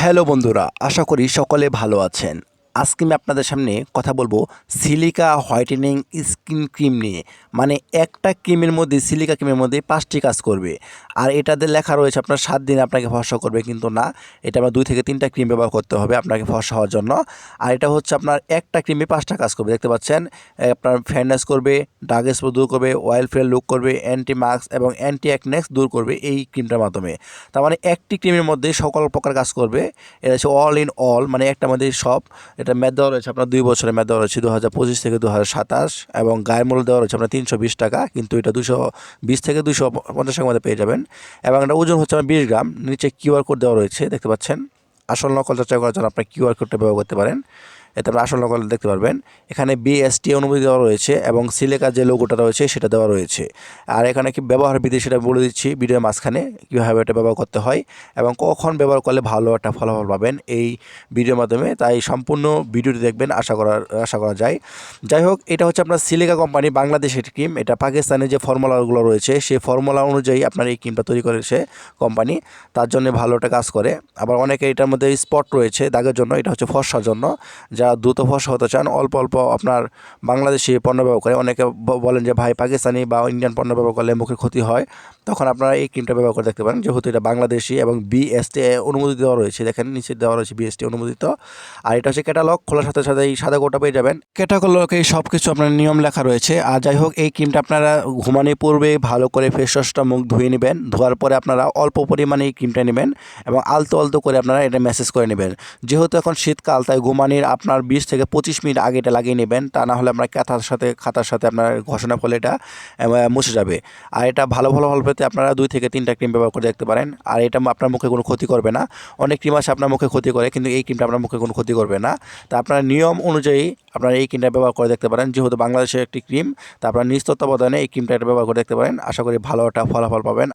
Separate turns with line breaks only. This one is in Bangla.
হ্যালো বন্ধুরা আশা করি সকলে ভালো আছেন। আজকে আমি আপনাদের সামনে কথা বলব সিলিকা হোয়াইটেনিং স্কিন ক্রিম নিয়ে। মানে একটা ক্রিমের মধ্যে, সিলিকা ক্রিমের মধ্যে পাঁচটি কাজ করবে। আর এটাতে লেখা রয়েছে, আপনার সাত দিন আপনাকে ফর্সা করবে, কিন্তু না, এটা আপনার দুই থেকে তিনটা ক্রিম ব্যবহার করতে হবে আপনাকে ফর্সা হওয়ার জন্য। আর এটা হচ্ছে আপনার একটা ক্রিমে পাঁচটা কাজ করবে, দেখতে পাচ্ছেন? আপনার ফ্যাননেস করবে ডাগ স্পট দূর করবে অয়েল ফ্রি লুক করবে, অ্যান্টি মাস্ক এবং অ্যান্টি অ্যাকনেক্স দূর করবে এই ক্রিমটার মাধ্যমে। তার মানে একটি ক্রিমের মধ্যে সকল প্রকার কাজ করবে। এটা হচ্ছে অল ইন অল মানে একটা মধ্যে সব এটা ম্যাথ দেওয়া রয়েছে, আপনার দুই বছরের ম্যাথ দেওয়া রয়েছে দু হাজার পঁচিশ থেকে দু হাজার সাতাশ এবং গায়ের মূল্য দেওয়া রয়েছে আপনার তিনশো বিশ টাকা, কিন্তু এটা দুশো বিশ থেকে দুশো পঞ্চাশ টাকার মধ্যে পেয়ে যাবেন। এবং এটা ওজন হচ্ছে আপনার বিশ গ্রাম, নিচে কিউআর কোড দেওয়া রয়েছে, দেখতে পাচ্ছেন। আসল নকল চর্চা করার জন্য আপনার কিউআর কোডটা ব্যবহার করতে পারেন। এতে আসল নকল দেখতে পারবেন। এখানে বিএসটি অনুমতি দেওয়া রয়েছে এবং সিলেকার যে লোগোটা রয়েছে সেটা দেওয়া রয়েছে। আর এখানে কি ব্যবহার বিধি সেটা বলে দিচ্ছি ভিডিওর মাঝখানে, কীভাবে এটা ব্যবহার করতে হয় এবং কখন ব্যবহার করলে ভালো একটা ফলাফল পাবেন এই ভিডিওর মাধ্যমে। তাই সম্পূর্ণ ভিডিওটি দেখবেন, আশা করার, আশা করা যায়। যাই হোক, এটা হচ্ছে আপনার সিলেকা কোম্পানি বাংলাদেশের ক্রিম এটা পাকিস্তানে যে ফর্মুলাগুলো রয়েছে, সেই ফর্মুলা অনুযায়ী আপনার এই ক্রিমটা তৈরি করেছে কোম্পানি তার জন্য ভালো একটা কাজ করে। আবার অনেকে এটার মধ্যে স্পট রয়েছে দাগের জন্য, এটা হচ্ছে ফর্সার জন্য যারা দ্রুত ফসা হতে চান, অল্প অল্প আপনার বাংলাদেশি পণ্য ব্যবহার করে। অনেকে বলেন যে, ভাই, পাকিস্তানি বা ইন্ডিয়ান পণ্য ব্যবহার করলে মুখের ক্ষতি হয়। তখন আপনারা এই ক্রিমটা ব্যবহার করে দেখতে পারেন। যেহেতু এটা বাংলাদেশি এবং বিএসটি অনুমোদিত দেওয়া রয়েছে। দেখেন, নিচে দেওয়া রয়েছে বিএসটি অনুমোদিত। আর এটা হচ্ছে ক্যাটালগ খোলার সাথে সাথে এই সাদা গোটা পেয়ে যাবেন। ক্যাটালগে সব কিছু আপনার নিয়ম লেখা রয়েছে। আর যাই হোক, এই ক্রিমটা আপনারা ঘুমানোর পূর্বে ভালো করে ফেস ওয়াশটা মুখ ধুয়ে নেবেন। ধোয়ার পরে আপনারা অল্প পরিমাণে এই ক্রিমটা নেবেন এবং আলতো আলতো করে আপনারা এটা মেসেজ করে নেবেন। যেহেতু এখন শীতকাল, তাই ঘুমানির আপনার বিশ থেকে পঁচিশ মিনিট আগে এটা লাগিয়ে নেবেন। তা না হলে আপনার কাঁথার সাথে, খাতার সাথে আপনার ঘষণা ফলে এটা মুছে যাবে। আর এটা ভালো ভালো ফল পেতে আপনারা দুই থেকে তিনটা ক্রিম ব্যবহার করে দেখতে পারেন। আর এটা আপনার মুখে কোনো ক্ষতি করবে না। অনেক ক্রিম আছে আপনার মুখে ক্ষতি করে, কিন্তু এই ক্রিমটা আপনার মুখে কোনো ক্ষতি করবে না। তা আপনার নিয়ম অনুযায়ী আপনারা এই ক্রিমটা ব্যবহার করে দেখতে পারেন। যেহেতু বাংলাদেশের একটি ক্রিম তা আপনার নিজ তত্ত্বাবধানে এই ক্রিমটা ব্যবহার করে দেখতে পারেন। আশা করি ভালো একটা ফলাফল পাবেন।